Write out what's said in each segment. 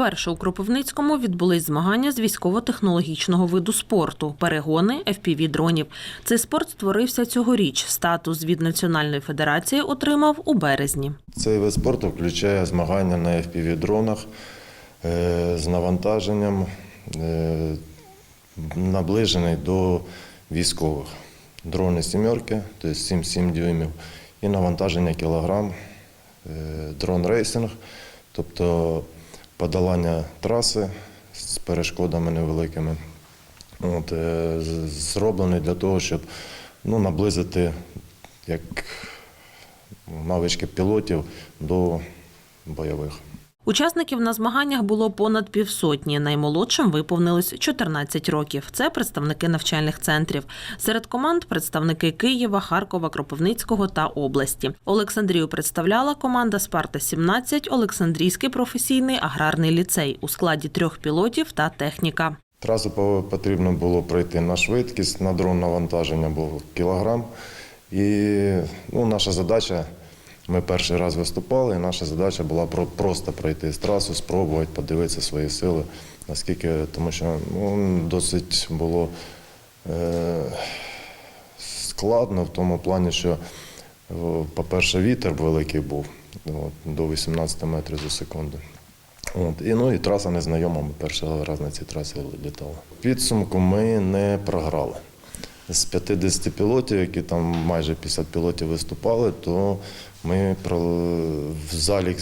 Вперше у Кропивницькому відбулись змагання з військово-технологічного виду спорту перегони FPV-дронів. Цей спорт створився цьогоріч. Статус від Національної федерації отримав у березні. Цей вид спорту включає змагання на FPV-дронах е, з навантаженням, е, наближений до військових. Дрони сімерки, тобто 7-7 дюймів, і навантаження кілограм, е, дрон рейсинг, тобто подолання траси з перешкодами невеликими. От, е, зроблений для того, щоб ну, наблизити як навички пілотів до бойових. Учасників на змаганнях було понад півсотні. Наймолодшим виповнилось 14 років. Це представники навчальних центрів. Серед команд представники Києва, Харкова, Кропивницького та області. Олександрію представляла команда Спарта 17 Олександрійський професійний аграрний ліцей у складі трьох пілотів та техніка. Трасу потрібно було пройти на швидкість, на дрон навантаження було кілограм. І ну, наша задача, ми перший раз виступали, і наша задача була про- просто пройти з трасу, спробувати подивитися свої сили, наскільки, тому що ну, досить було е, складно в тому плані, що, по-перше, вітер великий був от, до 18 метрів за секунду. От, і, ну, і траса незнайома, ми перший раз на цій трасі літали. Підсумку ми не програли. З 50 пілотів, які там майже 50 пілотів виступали, то ми про, в залік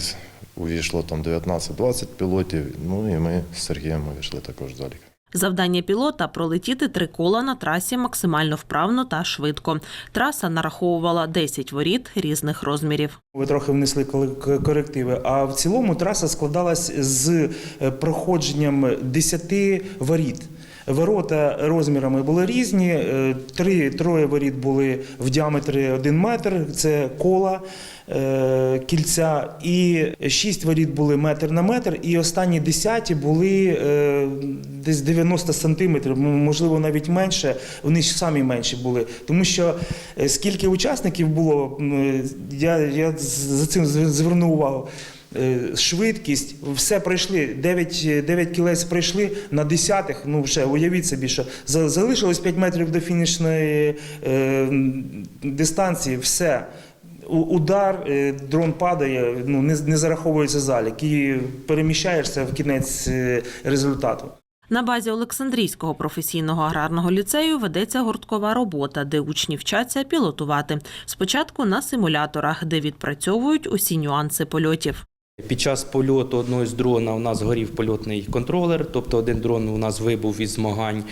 увійшло там 19-20 пілотів, ну і ми з Сергієм увійшли також в залік. Завдання пілота пролетіти три кола на трасі максимально вправно та швидко. Траса нараховувала 10 воріт різних розмірів. Ви трохи внесли корективи. А в цілому траса складалась з е, проходженням 10 воріт. Ворота розмірами були різні. е, Три троє воріт були в діаметрі 1 метр. Це кола е, кільця, і шість воріт були метр на метр. І останні десяті були е, десь 90 сантиметрів, можливо, навіть менше. Вони ж самі менші були. Тому що скільки учасників було, я, я за цим зв- звернув увагу. Е, Швидкість, все пройшли, 9, 9 кілець пройшли на десятих. Ну вже уявіть собі, що за- залишилось 5 метрів до фінішної е, дистанції. Все. Удар, е, дрон падає, ну не, не зараховується залік і переміщаєшся в кінець е, результату. На базі Олександрійського професійного аграрного ліцею ведеться гурткова робота, де учні вчаться пілотувати. Спочатку на симуляторах, де відпрацьовують усі нюанси польотів. Під час польоту одного з дрона у нас горів польотний контролер, тобто один дрон у нас вибув із змагань.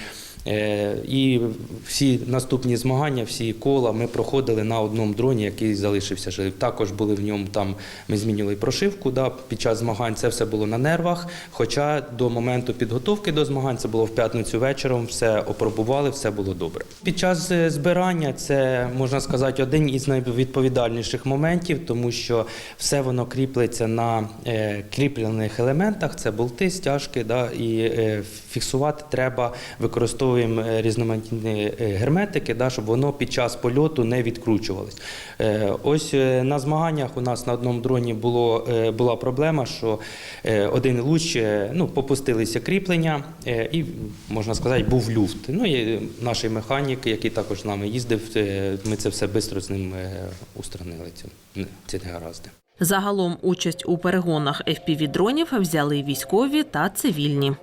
Е, І всі наступні змагання, всі кола ми проходили на одному дроні, який залишився живий. Також були в ньому там. Ми змінювали прошивку. Да, під час змагань це все було на нервах. Хоча до моменту підготовки до змагань це було в п'ятницю вечором. Все опробували, все було добре. Під час е, збирання це можна сказати один із найвідповідальніших моментів, тому що все воно кріплеться на е, кріплених елементах. Це болти, стяжки, да, і фіксувати треба використовуємо е, різноманітні е, герметики, да, щоб воно під час польоту не відкручувалось. Е, ось на змаганнях у нас на одному дроні було, була проблема, що один луч, ну, попустилися кріплення, і можна сказати, був люфт. Ну і наш механік, який також з нами їздив, ми це все швидко з ним устранили. Ці, негаразди. Загалом участь у перегонах FPV-дронів взяли військові та цивільні.